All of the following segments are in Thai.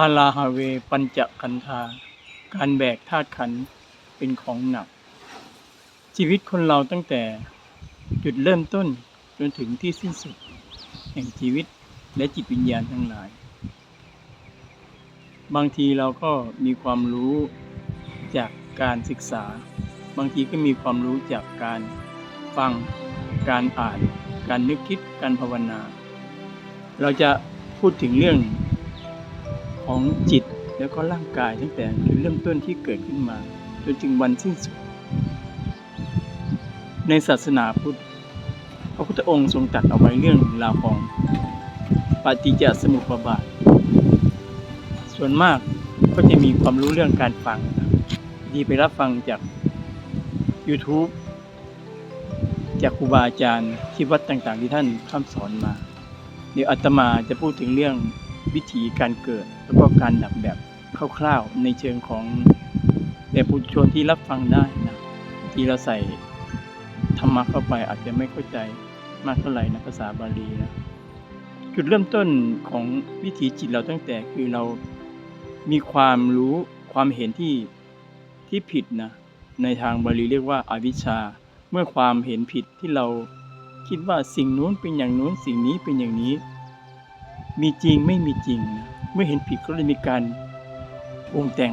าลาฮาเวปัญจขันธา การแบกธาตุขันธ์เป็นของหนัก ชีวิตคนเราตั้งแต่จุดเริ่มต้นจนถึงที่สิ้นสุด แห่งชีวิตและจิตวิญญาณทั้งหลาย บางทีเราก็มีความรู้จากการศึกษา บางทีก็มีความรู้จากการฟัง การอ่าน การนึกคิด การภาวนา เราจะพูดถึงเรื่อง ของจิตแล้วก็ร่างกายตั้งแต่จุดเริ่มต้นที่เกิดขึ้นมา จนถึงวันสิ้นสุด ในศาสนาพุทธ พระพุทธองค์ทรงตรัสเอาไว้เรื่องราวของปฏิจจสมุปบาท ส่วนมากก็จะมีความรู้เรื่องการฟัง ดีไปรับฟังจาก YouTube จากครูบาอาจารย์ที่วัดต่างๆ ที่ท่านท่านสอนมา เดี๋ยวอาตมาจะพูดถึงเรื่อง วิธีการเกิด แล้วก็การดับแบบคร่าวๆในเชิงของแบบปุถุชนที่รับฟังได้นะที่เราใส่ธรรมะเข้าไปอาจจะไม่เข้าใจมากเท่าไหร่นะภาษาบาลีนะจุดเริ่มต้นของวิถีจิตเราตั้งแต่คือเรามีความรู้ความเห็นที่ที่ผิดนะในทางบาลีเรียกว่าอาวิชชา เมื่อความเห็นผิดที่เราคิดว่าสิ่งนู้นเป็นอย่างนู้นสิ่งนี้เป็นอย่างนี้ มีจริงไม่มีจริงนะเมื่อเห็นผิดก็เลยมีการปรุงแต่ง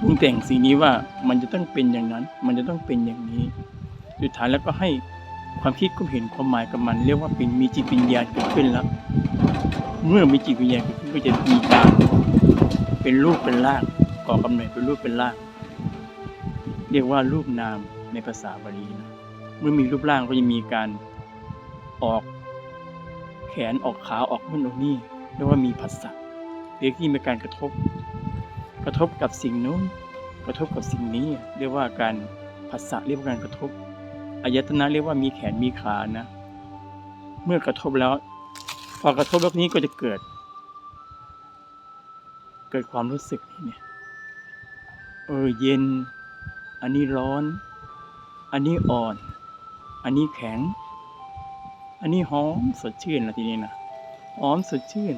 ปรุงแต่งสิ่งนี้ว่ามันจะต้องเป็นอย่างนั้น มันจะต้องเป็นอย่างนี้ สุดท้ายแล้วก็ให้ความคิดความเห็นความหมายกับมัน เรียกว่าเป็นมีจิตวิญญาณเกิดขึ้นแล้ว เมื่อมีจิตวิญญาณเกิดขึ้นก็จะมีการเป็นรูปเป็นร่างก่อกำเนิดเป็นรูปเป็นร่าง เรียกว่ารูปนามในภาษาบาลีนะเมื่อมีรูปร่างก็จะมีการออก นออกขาออกนู่นออกนี่เรียกว่ามีผัสสะเรียกที่มีการกระทบ กระทบกับสิ่งนู้นกระทบกับสิ่งนี้ เรียกว่าการผัสสะเรียกว่าการกระทบอายตนะเรียกว่ามีแขนมีขานะ เมื่อกระทบแล้ว พอกระทบแล้วนี้ก็จะเกิด เกิดความรู้สึกนี่เนี่ยเออเย็น อันนี้ร้อน อันนี้อ่อน อันนี้แข็ง อันนี้หอมสดชื่นนะทีนี้นะหอมสดชื่น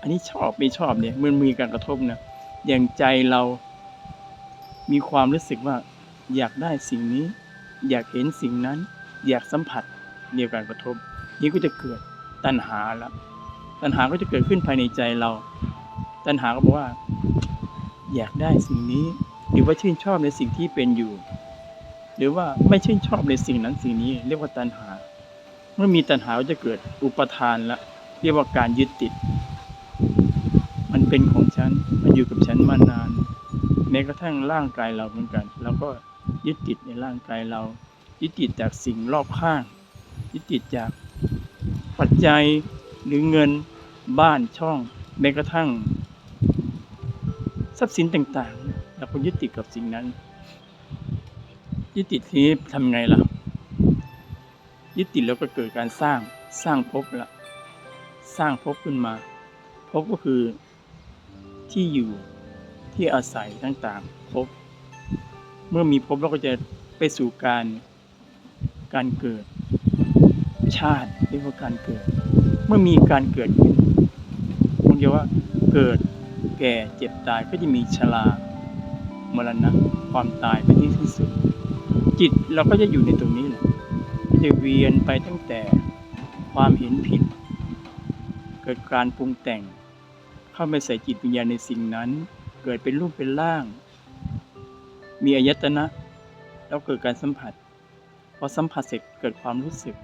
อันนี้ชอบไม่ชอบเนี่ยมันมีการกระทบนะอย่างใจเรามีความรู้สึกว่า อยากได้สิ่งนี้ อยากเห็นสิ่งนั้น อยากสัมผัสเดียวกันกระทบ นี้ก็จะเกิดตัณหาล้วตัณหาก็จะเกิดขึ้นภายในใจเรา ตัณหาก็บอกว่า อยากได้สิ่งนี้ หรือว่าชื่นชอบในสิ่งที่เป็นอยู่ หรือว่าไม่ชื่นชอบในสิ่งนั้นสิ่งนี้ เรียกว่าตัณหา มื่อมีตัณหาก็จะเกิดอุปทานละเรียกว่าการยึดติด มันเป็นของฉัน มันอยู่กับฉันมานาน แม้กระทั่งร่างกายเราเหมือนกันเราก็ยึดติดในร่างกายเรา ยึดติดจากสิ่งรอบข้าง ยึดติดจากปัจจัยหรือเงินบ้านช่อง แม้กระทั่ง ทรัพย์สินต่างๆเราก็ยึดติดกับสิ่งนั้นยึดติดทีนี้ทำไงล่ะ ยึดติดแล้วก็เกิดการสร้างสร้างภพละสร้างภพขึ้นมาภพก็คือที่อยู่ที่อาศัยต่างๆภพเมื่อมีภพเราก็จะไปสู่การการเกิดชาติเรียกว่าการเกิด เมื่อมีการเกิดขึ้นผมเรียกว่าเกิดแก่เจ็บตายก็จะมีชรามรณะความตายเป็นที่สิ้นสุด จิตเราก็จะอยู่ในตรงนี้แหละ จะเวียนไปตั้งแต่ความเห็นผิด เกิดการปรุงแต่ง เข้าไปใส่จิตวิญญาณในสิ่งนั้น เกิดเป็นรูปเป็นร่าง มีอายตนะ แล้วเกิดการสัมผัสพอสัมผัสเสร็จเกิดความรู้สึก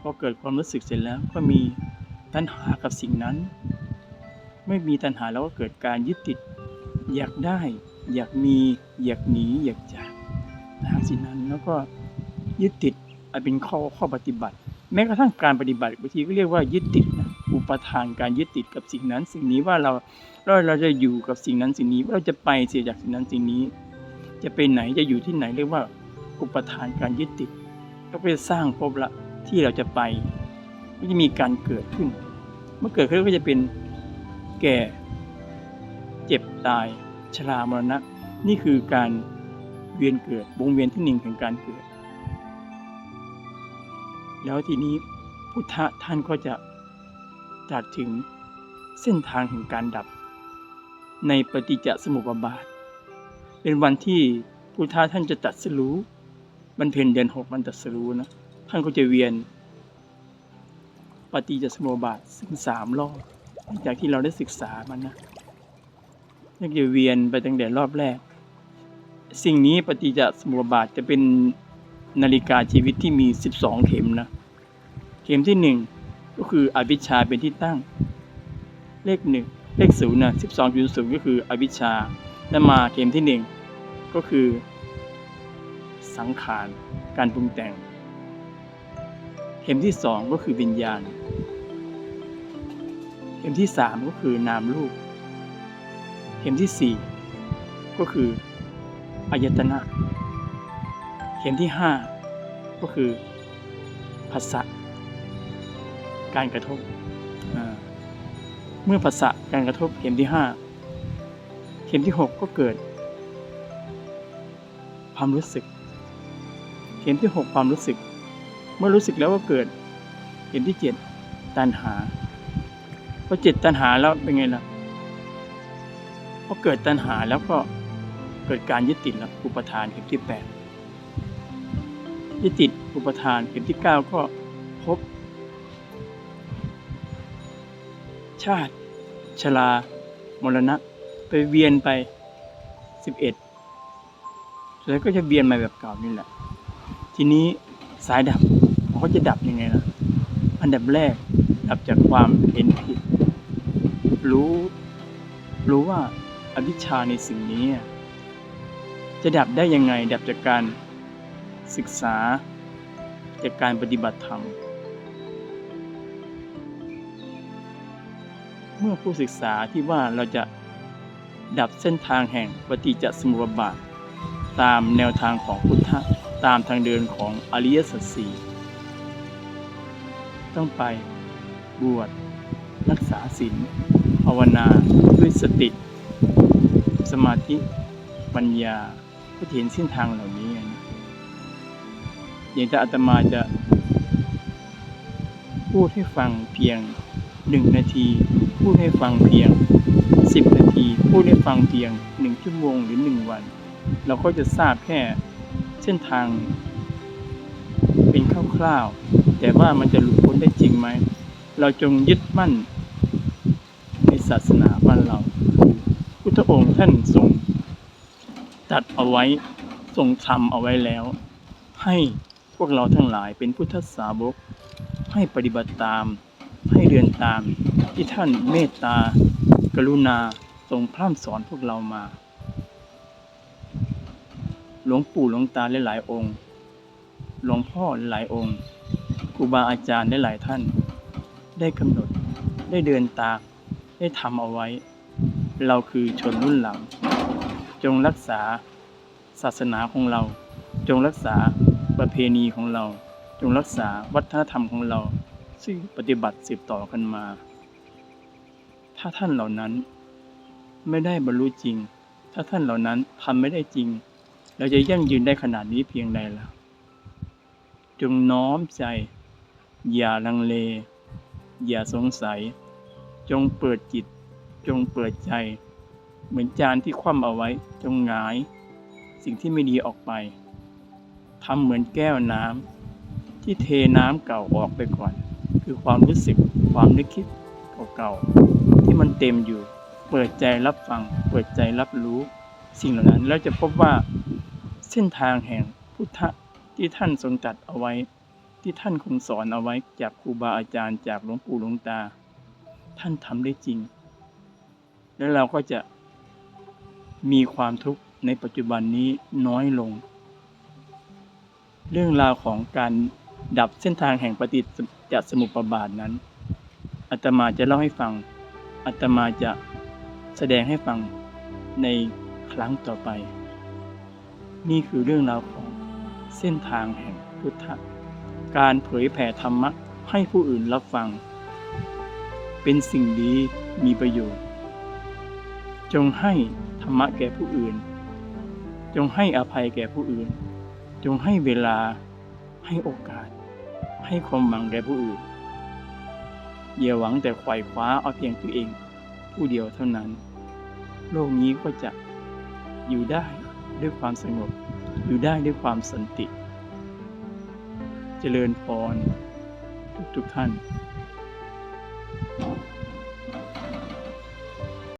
พอเกิดความรู้สึกเสร็จแล้วก็มีตัณหากับสิ่งนั้น ไม่มีตัณหาแล้วก็เกิดการยึดติด อยากได้ อยากมี อยากหนี อยากจากทางสิ่งนั้นแล้วก็ยึดติด อันเป็นข้อข้อปฏิบัติ แม้กระทั่งการปฏิบัติบางทีก็เรียกว่ายึดติดนะอุปทานการยึดติดกับสิ่งนั้น สิ่งนี้ว่าเราเราเราจะอยู่กับสิ่งนั้นสิ่งนี้ว่าเราจะไปเสียจากสิ่งนั้นสิ่งนี้ จะไปไหนจะอยู่ที่ไหนเรียกว่าอุปทานการยึดติด ก็ไปสร้างภพละที่เราจะไปก็จะมีการเกิดขึ้น เมื่อเกิดขึ้นก็จะเป็นแก่ เจ็บตายชรามรณะ นี่คือการเวียนเกิดวงเวียนที่หนึ่งของการเกิด แล้วทีนี้พุทธะท่านก็จะตรัสถึงเส้นทางแห่งการดับ ในปฏิจจสมุปบาท เป็นวันที่พุทธะท่านจะตัดสรู้บรรเพ็ญเดือนหกมันตัดสรู้นะท่านก็จะเวียน ปฏิจจสมุปบาทถึงสามรอบหลังจากที่เราได้ศึกษามันนะท่านจะเวียนไปตั้งแต่รอบแรก สิ่งนี้ปฏิจจสมุปบาทจะเป็น นาฬิกาชีวิตที่มี 12 เข็มนะ เข็มที่หนึ่งก็คืออวิชชาเป็นที่ตั้ง เลขหนึ่งเลขศูนย์นะสิบสองจุดศูนย์ก็คืออวิชชา และมาเข็มที่หนึ่งก็คือ สังขารการปรุงแต่ง เข็มที่สองก็คือวิญญาณ เข็มที่สามก็คือนามรูป เข็มที่สี่ก็คืออายตนะ ข็มที่ 5 ก็คือผัสสะการกระทบ เมื่อผัสสะการกระทบเข็มที่ 5 เข็มที่ 6 ก็เกิด ความรู้สึก เข็มที่ 6 ความรู้สึก เมื่อรู้สึกแล้วก็เกิด เข็มที่ 7 ตัณหาพอเจ็ดตัณหาแล้วเป็นไงล่ะพอเกิดตัณหาแล้วก็เกิดการยึดติดแล้วอุปทานเข็มที่ 8 ที่ติดอุปทานเข็มที่ 9 ก็พบ ชาติ ชลา มรณะ ไปเวียนไป 11 แล้วก็จะเวียนมาแบบเก่านี่แหละ ทีนี้สายดับเขาจะดับยังไงล่ะ อันดับแรก ดับจากความเห็นผิด รู้ รู้ว่าอวิชชาในสิ่งนี้ จะดับได้ยังไง ดับจากการ ศึกษาจากการปฏิบัติธรรม เมื่อผู้ศึกษาที่ว่าเราจะดับเส้นทางแห่งปฏิจจสมุปบาท ตามแนวทางของพุทธะตามทางเดินของอริยสัจสี่ต้องไปบวชรักษาศีลภาวนาด้วยสติ สมาธิ ปัญญาก็จะเห็นเส้นทางเหล่านี้ อย่างที่อาตมาจะ พูดให้ฟังเพียงหนึ่งนาที พูดให้ฟังเพียงสิบนาที พูดให้ฟังเพียงหนึ่งชั่วโมงหรือหนึ่งวัน เราก็จะทราบแค่เส้นทาง เป็นคร่าวๆแต่ว่ามันจะหลุดพ้นได้จริงไหม เราจงยึดมั่น ในศาสนาบ้านเราพุทธองค์ท่านทรงตัดเอาไว้ทรงทำเอาไว้แล้ว ให้ พวกเราทั้งหลายเป็นพุทธสาวก ให้ปฏิบัติตาม ให้เรียนตามที่ท่านเมตตา กรุณาทรงพร่ำสอนพวกเรามา หลวงปู่หลวงตาหลายๆองค์ หลวงพ่อหลายองค์ครูบาอาจารย์หลายท่าน ได้กำหนดได้เดินตามได้ทำเอาไว้ เราคือชนรุ่นหลัง จงรักษาศาสนาของเรา จงรักษา ประเพณีของเรา จงรักษาวัฒนธรรมของเรา ซึ่งปฏิบัติสืบต่อกันมา ถ้าท่านเหล่านั้นไม่ได้บรรลุจริง ถ้าท่านเหล่านั้นทำไม่ได้จริง เราจะยั่งยืนได้ขนาดนี้เพียงใดล่ะ จงน้อมใจ อย่าลังเล อย่าสงสัย จงเปิดจิต จงเปิดใจ เหมือนจานที่คว่ำเอาไว้ จงหงาย สิ่งที่ไม่ดีออกไป ทำเหมือนแก้วน้ำที่เทน้ำเก่าออกไปก่อน คือความรู้สึกความนึกคิดเก่าๆที่มันเต็มอยู่ เปิดใจรับฟัง เปิดใจรับรู้สิ่งเหล่านั้น แล้วจะพบว่าเส้นทางแห่งพุทธะที่ท่านทรงตัดเอาไว้ ที่ท่านคงสอนเอาไว้จากครูบาอาจารย์จากหลวงปู่หลวงตา ท่านทำได้จริง แล้วเราก็จะมีความทุกข์ในปัจจุบันนี้น้อยลง เรื่องราวของการดับเส้นทางแห่งปฏิจจสมุปบาทนั้นอาตมาจะเล่าให้ฟังอาตมาจะแสดงให้ฟังในครั้งต่อไป นี่คือเรื่องราวของเส้นทางแห่งพุทธการเผยแผ่ธรรมะให้ผู้อื่นรับฟัง เป็นสิ่งดีมีประโยชน์ จงให้ธรรมะแก่ผู้อื่น จงให้อภัยแก่ผู้อื่น จงให้เวลาให้โอกาส ให้ความหวังแก่ผู้อื่นอย่าหวังแต่ไขว่คว้าเอาเพียงตัวเอง ผู้เดียวเท่านั้น โลกนี้ก็จะอยู่ได้ด้วยความสงบ อยู่ได้ด้วยความสันติ เจริญพรทุกๆท่าน